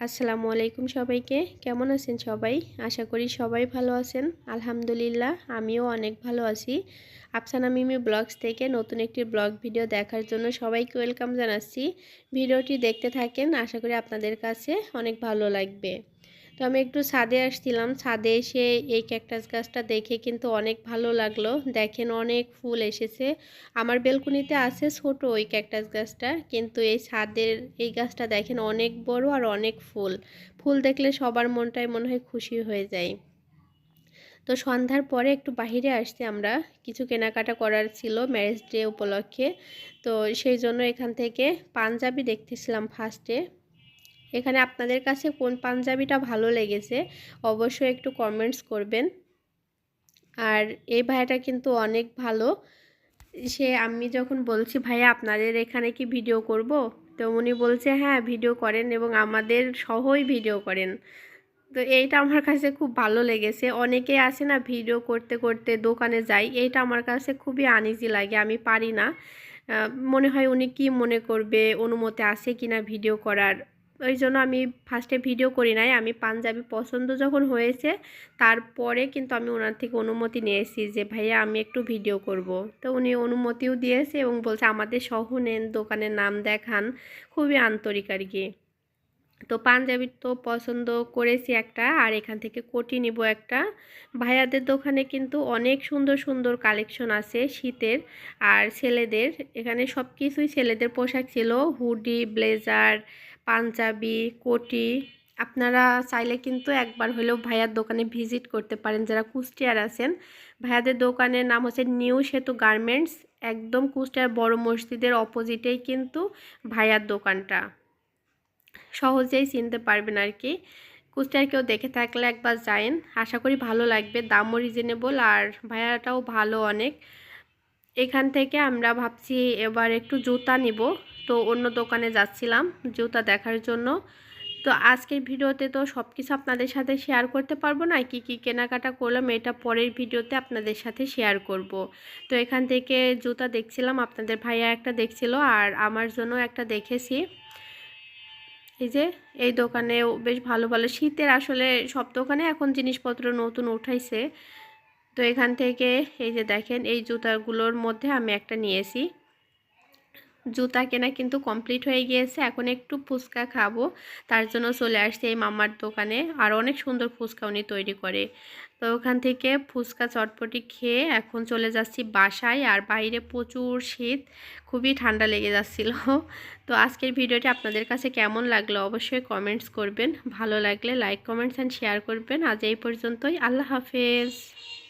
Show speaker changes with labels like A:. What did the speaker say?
A: আসসালামু আলাইকুম সবাইকে। কেমন আছেন সবাই? আশা করি সবাই ভালো আছেন। আলহামদুলিল্লাহ, আমিও অনেক ভালো আছি। আফসানা মিমি ব্লগস থেকে নতুন একটি ব্লগ ভিডিও দেখার জন্য সবাইকে ওয়েলকাম জানাচ্ছি। ভিডিওটি দেখতে থাকেন, আশা করি আপনাদের কাছে অনেক ভালো লাগবে। তো আমি একটু ছাদে আসছিলাম। ছাদে এসে এই ক্যাকটাস গাছটা দেখে কিন্তু অনেক ভালো লাগল। দেখেন অনেক ফুল এসেছে। আমার বেলকুনিতে আছে ছোট ওই ক্যাকটাস গাছটা, কিন্তু এই ছাদের এই গাছটা দেখেন অনেক বড় আর অনেক ফুল। ফুল দেখলে সবার মনটাই মনে হয় খুশি হয়ে যায়। তো সন্ধ্যার পরে একটু বাহিরে আসছি আমরা। কিছু কেনাকাটা করার ছিল ম্যারেজ ডে উপলক্ষে। তো সেই জন্য এখান থেকে পাঞ্জাবি দেখতেছিলাম ফার্স্টে এখানে আপনাদের কাছে কোন পাঞ্জাবিটা ভালো লেগেছে, অবশ্যই একটু কমেন্টস করবেন। আর এই ভাইয়াটা কিন্তু অনেক ভালো। সে, আমি যখন বলছি, ভাইয়া, আপনাদের এখানে কি ভিডিও করব? তো উনি বলছে হ্যাঁ ভিডিও করেন এবং আমাদের সহই ভিডিও করেন। তো এইটা আমার কাছে খুব ভালো লেগেছে। অনেকে আসে না ভিডিও করতে করতে দোকানে যাই, এইটা আমার কাছে খুবই আনইজি লাগে, আমি পারি না। মনে হয় উনি কি মনে করবে, অনুমতি আছে কিনা ভিডিও করার। ওই জন্য আমি ফার্স্টে ভিডিও করি নাই। আমি পাঞ্জাবি পছন্দ যখন হয়েছে, তারপরে কিন্তু আমি ওনার থেকে অনুমতি নিয়েছি যে, ভাইয়া, আমি একটু ভিডিও করব। তো উনি অনুমতিও দিয়েছে এবং বলছে, আমাদের সহ নেন, দোকানের নাম দেখান। খুবই আন্তরিক আর কি। তো পাঞ্জাবি তো পছন্দ করেছি একটা, আর এখান থেকে কোটি নিব একটা। ভাইয়াদের দোকানে কিন্তু অনেক সুন্দর সুন্দর কালেকশন আছে শীতের আর ছেলেদের। এখানে সব কিছুই ছেলেদের পোশাক ছিল, হুডি, ব্লেজার পাঞ্জাবি, কোটি। আপনারা চাইলে কিন্তু একবার হলেও ভাইয়ার দোকানে ভিজিট করতে পারেন, যারা কুষ্টিয়ার আছেন। ভাইয়াদের দোকানের নাম হচ্ছে নিউ সেতু গার্মেন্টস, একদম কুষ্টিয়ার বড় মসজিদের অপোজিটেই কিন্তু ভাইয়ার দোকানটা। সহজেই চিনতে পারবেন আর কি। কুষ্টিয়ার কেউ দেখে থাকলে একবার যায়েন আশা করি ভালো লাগবে, দামও রিজনেবল আর ভাইয়াটাও ভালো অনেক। এখান থেকে আমরা ভাবছি এবার একটু জুতা নিব। তো অন্য দোকানে যাচ্ছিলাম জুতা দেখার জন্য। তো আজকের ভিডিওতে তো সব কিছু আপনাদের সাথে শেয়ার করতে পারব না, কি কি কেনাকাটা করলাম এটা পরের ভিডিওতে আপনাদের সাথে শেয়ার করব। তো এখান থেকে জুতা দেখছিলাম, আপনাদের ভাইয়া একটা দেখছিল আর আমার জন্য একটা দেখেছি। এই যে, এই দোকানেও বেশ ভালো ভালো শীতের আসলে সব দোকানে এখন জিনিসপত্র নতুন উঠাইছে। তো এখান থেকে এই যে দেখেন, এই জুতাগুলোর মধ্যে আমি একটা নিয়েছি। জুতা কেনা কিন্তু কমপ্লিট হয়ে গিয়েছে, এখন একটু ফুচকা খাব। তার জন্য চলে আসছে এই মামার দোকানে। আর অনেক সুন্দর ফুচকা উনি তৈরি করে। তো ওখান থেকে ফুচকা চটপটি খেয়ে এখন চলে যাচ্ছি বাসায়। আর বাইরে প্রচুর শীত, খুবই ঠান্ডা লেগে যাচ্ছিল। তো আজকের ভিডিওটি আপনাদের কাছে কেমন লাগল অবশ্যই কমেন্টস করবেন। ভালো লাগলে লাইক, কমেন্টস অ্যান্ড শেয়ার করবেন। আজ এই পর্যন্তই। আল্লাহ হাফেজ।